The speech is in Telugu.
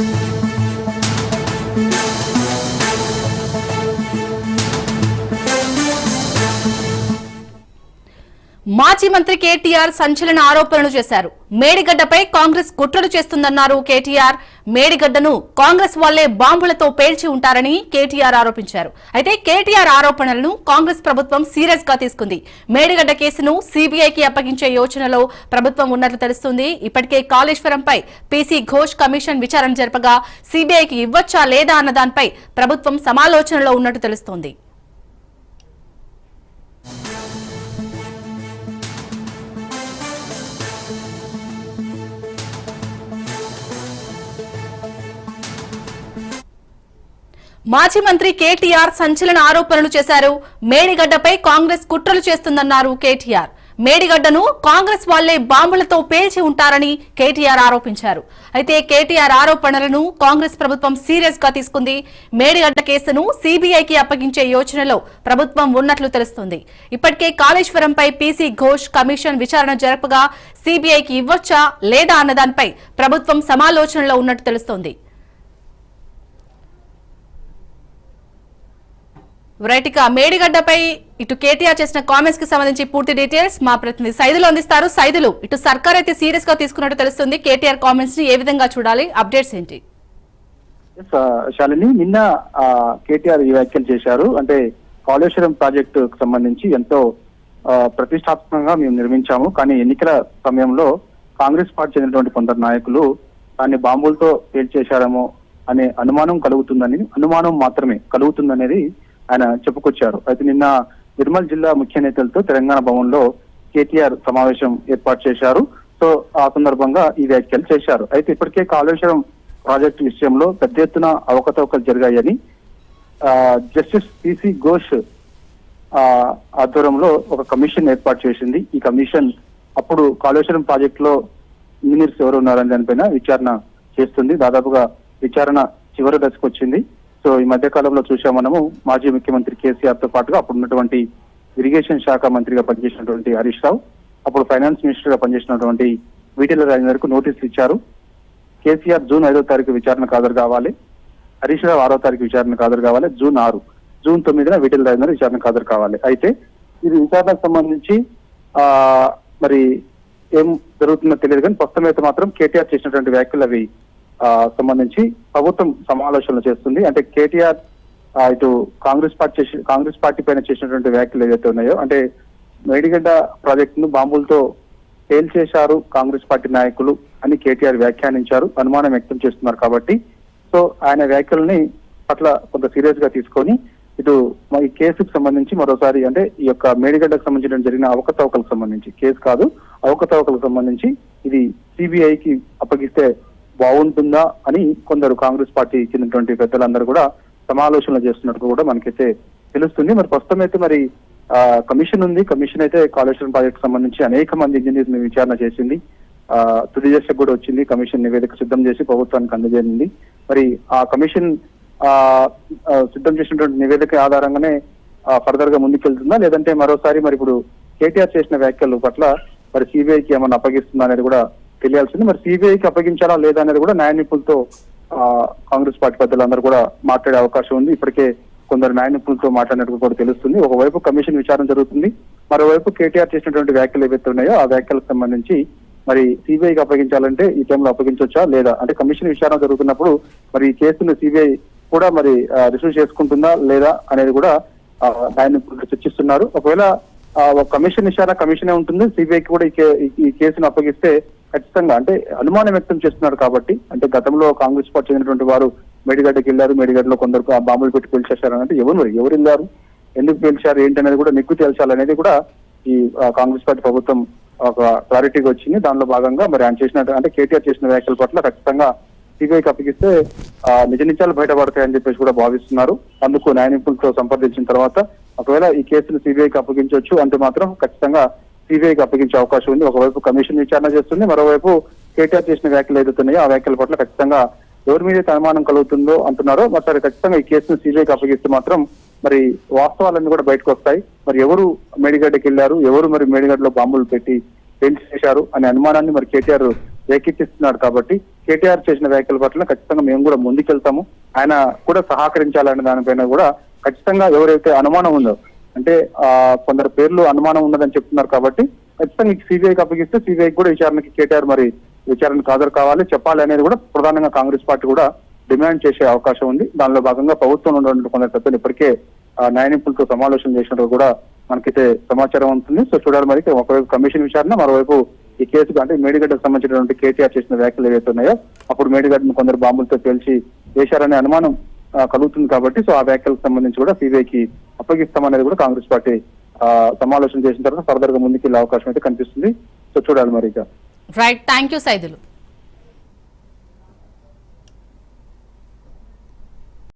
Thank you. మాజీ మంత్రి కేటీఆర్ సంచలన ఆరోపణలు చేశారు. మేడిగడ్డపై కాంగ్రెస్ కుట్రలు చేస్తుందన్నారు కేటీఆర్. మేడిగడ్డను కాంగ్రెస్ వాళ్ళే బాంబులతో పేల్చి ఉంటారని కేటీఆర్ ఆరోపించారు. అయితే కేటీఆర్ ఆరోపణలను కాంగ్రెస్ ప్రభుత్వం సీరియస్గా తీసుకుంది. మేడిగడ్డ కేసును సీబీఐకి అప్పగించే యోచనలో ప్రభుత్వం ఉన్నట్లు తెలుస్తుంది. ఇప్పటికే కాళేశ్వరంపై పీసీ ఘోష్ కమిషన్ విచారణ జరపగా సీబీఐకి ఇవ్వచ్చా లేదా అన్న దానిపై ప్రభుత్వం సమాలోచనలో ఉన్నట్టు తెలుస్తోంది. మాజీ మంత్రి కేటీఆర్ సంచలన ఆరోపణలు చేశారు. మేడిగడ్డపై కాంగ్రెస్ కుట్రలు చేస్తుందన్నారు కేటీఆర్. మేడిగడ్డను కాంగ్రెస్ వాళ్ళే బాంబులతో పేల్చి ఉంటారని కేటీఆర్ ఆరోపించారు. అయితే కేటీఆర్ ఆరోపణలను కాంగ్రెస్ ప్రభుత్వం సీరియస్గా తీసుకుంది. మేడిగడ్డ కేసును సీబీఐకి అప్పగించే యోచనలో ప్రభుత్వం ఉన్నట్లు తెలుస్తుంది. ఇప్పటికే కాళేశ్వరంపై పీసీ ఘోష్ కమిషన్ విచారణ జరపగా సీబీఐకి ఇవ్వచ్చా లేదా అన్నదానిపై ప్రభుత్వం సమాలోచనలో ఉన్నట్టు తెలుస్తోంది. రైట్ మేడిగడ్డపై ఇటు కేటీఆర్ చేసిన కామెంట్స్కి సంబంధించి పూర్తి డీటెయిల్స్ మా ప్రతినిధి సైదులు అందిస్తారు. సైదులు ఇటు సర్కార్ అయితే సీరియస్గా తీసుకున్నట్టు తెలుస్తుంది. కేటీఆర్ కామెంట్స్ని ఏ విధంగా చూడాలి? అప్డేట్స్ ఏంటి? Uh, శాలిని నిన్న కేటీఆర్ ఈ వ్యాఖ్యలు చేశారు. అంటే కాళేశ్వరం ప్రాజెక్టు సంబంధించి ఎంతో ప్రతిష్టాత్మకంగా మేము నిర్మించాము. కానీ ఎన్నికల సమయంలో కాంగ్రెస్ పార్టీ చెందినటువంటి కొందరు నాయకులు దాన్ని బాంబులతో పేల్చేశారేమో అనే అనుమానం కలుగుతుందని అనుమానం మాత్రమే కలుగుతుందనేది ఆయన చెప్పుకొచ్చారు. అయితే నిన్న నిర్మల్ జిల్లా ముఖ్య నేతలతో తెలంగాణ భవన్లో కేటీఆర్ సమావేశం ఏర్పాటు చేశారు. సో ఆ సందర్భంగా ఈ వ్యాఖ్యలు చేశారు. అయితే ఇప్పటికే కాళేశ్వరం ప్రాజెక్టు విషయంలో పెద్ద ఎత్తున అవకతవకలు జరిగాయని జస్టిస్ పిసి ఘోష్ ఆధ్వర్యంలో ఒక కమిషన్ ఏర్పాటు చేసింది. ఈ కమిషన్ అప్పుడు కాళేశ్వరం ప్రాజెక్టులో ఇంజనీర్స్ ఎవరు ఉన్నారని దానిపైన విచారణ చేస్తుంది. దాదాపుగా విచారణ చివరి దశకు వచ్చింది. సో ఈ మధ్య కాలంలో చూసాం మనము మాజీ ముఖ్యమంత్రి కేసీఆర్తో పాటుగా అప్పుడు ఉన్నటువంటి ఇరిగేషన్ శాఖ మంత్రిగా పనిచేసినటువంటి హరీష్ రావు అప్పుడు ఫైనాన్స్ మినిస్టర్గా పనిచేసినటువంటి వీటిల రాజేందర్కు నోటీసులు ఇచ్చారు. కేసీఆర్ జూన్ ఐదో తారీఖు విచారణకు హాజరు కావాలి. హరీష్ రావు ఆరో తారీఖు విచారణకు హాజరు కావాలి. జూన్ ఆరు జూన్ తొమ్మిదిన వీటిల రాజేందర్ విచారణకు హాజరు కావాలి. అయితే ఇది విచారణకు సంబంధించి ఆ మరి ఏం జరుగుతుందో తెలియదు కానీ ప్రస్తుతం అయితే మాత్రం కేటీఆర్ చేసినటువంటి వ్యాఖ్యలు అవి సంబంధించి ప్రభుత్వం సమాలోచనలు చేస్తుంది. అంటే కేటీఆర్ ఇటు కాంగ్రెస్ పార్టీ కాంగ్రెస్ పార్టీ పైన చేసినటువంటి వ్యాఖ్యలు ఏదైతే ఉన్నాయో అంటే మేడిగడ్డ ప్రాజెక్టును బాంబులతో పేల్చేశారు కాంగ్రెస్ పార్టీ నాయకులు అని కేటీఆర్ వ్యాఖ్యానించారు అనుమానం వ్యక్తం చేస్తున్నారు కాబట్టి. సో ఆయన వ్యాఖ్యలని పట్ల కొంత సీరియస్గా తీసుకొని ఇటు ఈ కేసుకు సంబంధించి మరోసారి అంటే ఈ యొక్క మేడిగడ్డకు సంబంధించిన జరిగిన అవకతవకలకు సంబంధించి కేసు కాదు అవకతవకలకు సంబంధించి ఇది సిబిఐకి అప్పగిస్తే బాగుంటుందా అని కొందరు కాంగ్రెస్ పార్టీ చెందినటువంటి పెద్దలందరూ కూడా సమాలోచనలు చేస్తున్నట్టు కూడా మనకైతే తెలుస్తుంది. మరి ప్రస్తుతం అయితే మరి ఆ, కమిషన్ ఉంది. కమిషన్ అయితే కాళేశ్వరం ప్రాజెక్టు సంబంధించి అనేక మంది ఇంజనీర్స్ విచారణ చేసింది. ఆ, తుది దశకు కూడా వచ్చింది. కమిషన్ నివేదిక సిద్ధం చేసి ప్రభుత్వానికి అందజేయండి మరి ఆ కమిషన్ ఆ ఆ, సిద్ధం చేసినటువంటి నివేదిక ఆధారంగానే ఫర్దర్గా ముందుకెళ్తుందా? లేదంటే మరోసారి మరి ఇప్పుడు కేటీఆర్ చేసిన వ్యాఖ్యలు పట్ల మరి సిబిఐకి ఏమన్నా అప్పగిస్తుందా అనేది కూడా తెలియాల్సింది. మరి సిబిఐకి అప్పగించాలా లేదా అనేది కూడా న్యాయ నిపుణులతో ఆ, కాంగ్రెస్ పార్టీ పెద్దలందరూ కూడా మాట్లాడే అవకాశం ఉంది. ఇప్పటికే కొందరు న్యాయ నిపుణులతో మాట్లాడినట్టు కూడా తెలుస్తుంది. ఒకవైపు కమిషన్ విచారణ జరుగుతుంది. మరోవైపు కేటీఆర్ చేసినటువంటి వ్యాఖ్యలు ఏవైతే ఉన్నాయో ఆ వ్యాఖ్యలకు సంబంధించి మరి సిబిఐకి అప్పగించాలంటే ఈ టైంలో అప్పగించవచ్చా లేదా? అంటే కమిషన్ విచారణ జరుగుతున్నప్పుడు మరి ఈ కేసును సిబిఐ కూడా మరి రిసీవ్ చేసుకుంటుందా లేదా అనేది కూడా ఆ, న్యాయ నిపుణులు చర్చిస్తున్నారు. ఒకవేళ ఒక కమిషన్ విచారణ కమిషనే ఉంటుంది. సిబిఐకి కూడా ఈ కే- ఈ- ఈ కేసును అప్పగిస్తే ఖచ్చితంగా. అంటే అనుమానం వ్యక్తం చేస్తున్నారు కాబట్టి అంటే గతంలో కాంగ్రెస్ పార్టీ చెందినటువంటి వారు మేడిగడ్డకి వెళ్ళారు మేడిగడ్డలో కొందరు ఆ బాంబులు పెట్టి పేల్చేశారు అంటే ఎవరు ఎవరు వెళ్ళారు? ఎందుకు పేల్చారు ఏంటి అనేది కూడా నిగ్గు తేల్చాలనేది కూడా ఈ కాంగ్రెస్ పార్టీ ప్రభుత్వం ఒక క్లారిటీగా వచ్చింది. దానిలో భాగంగా మరి ఆయన చేసిన అంటే కేటీఆర్ చేసిన వ్యాఖ్యల పట్ల ఖచ్చితంగా సిబిఐకి అప్పగిస్తే నిజ నిజాలు బయటపడతాయని చెప్పేసి కూడా భావిస్తున్నారు. అందుకు న్యాయ నిపుణులతో సంప్రదించిన తర్వాత ఒకవేళ ఈ కేసును సిబిఐకి అప్పగించవచ్చు అంటే మాత్రం ఖచ్చితంగా సిబిఐకి అప్పగించే అవకాశం ఉంది. ఒకవైపు కమిషన్ విచారణ చేస్తుంది మరోవైపు కేటీఆర్ చేసిన వ్యాఖ్యలు ఏదైతున్నాయో ఆ వ్యాఖ్యల పట్ల ఖచ్చితంగా ఎవరి మీద అనుమానం కలుగుతుందో అంటున్నారో మరి ఖచ్చితంగా ఈ కేసును సిబిఐకి అప్పగిస్తే మాత్రం మరి వాస్తవాలన్నీ కూడా బయటకు వస్తాయి. మరి ఎవరు మేడిగడ్డకి వెళ్ళారు? ఎవరు మరి మేడిగడ్డలో బాంబులు పెట్టి పెంచి చేశారు అనే అనుమానాన్ని మరి కేటీఆర్ రేకెత్తిస్తున్నాడు కాబట్టి కేటీఆర్ చేసిన వ్యాఖ్యల పట్ల ఖచ్చితంగా మేము కూడా ముందుకెళ్తాము. ఆయన కూడా సహకరించాలనే దానిపైన కూడా ఖచ్చితంగా ఎవరైతే అనుమానం ఉందో అంటే ఆ, కొందరు పేర్లు అనుమానం ఉన్నదని చెప్తున్నారు కాబట్టి ఖచ్చితంగా సిబిఐకి అప్పగిస్తే సిబిఐకి కూడా విచారణకి కేటీఆర్ మరి విచారణకు హాజరు కావాలి. చెప్పాలి అనేది కూడా ప్రధానంగా కాంగ్రెస్ పార్టీ కూడా డిమాండ్ చేసే అవకాశం ఉంది. దానిలో భాగంగా ప్రభుత్వం ఉన్నటువంటి కొందరు సభ్యులు ఇప్పటికే ఆ, న్యాయ నిపుణులతో సమావేశం చేసినట్టు కూడా మనకైతే సమాచారం ఉంటుంది సో చూడాలి మరి ఒకవైపు కమిషన్ విచారణ మరోవైపు ఈ కేసుకు అంటే మేడిగడ్డకు సంబంధించినటువంటి కేటీఆర్ చేసిన వ్యాఖ్యలు ఏవైతే ఉన్నాయో అప్పుడు మేడిగడ్డను కొందరు బాంబులతో పేల్చి వేశారనే అనుమానం కలుగుతుంది కాబట్టి సో ఆ వ్యాఖ్యలకు సంబంధించి కూడా సిబిఐకి అప్పగిస్తామనేది కూడా కాంగ్రెస్ పార్టీ ఆ, సమాలోచన చేసిన తర్వాత ఫర్దర్గా ముందుకెళ్ళే అవకాశం అయితే కనిపిస్తుంది. సో చూడాలి మరి ఇక. Right thank you Saidulu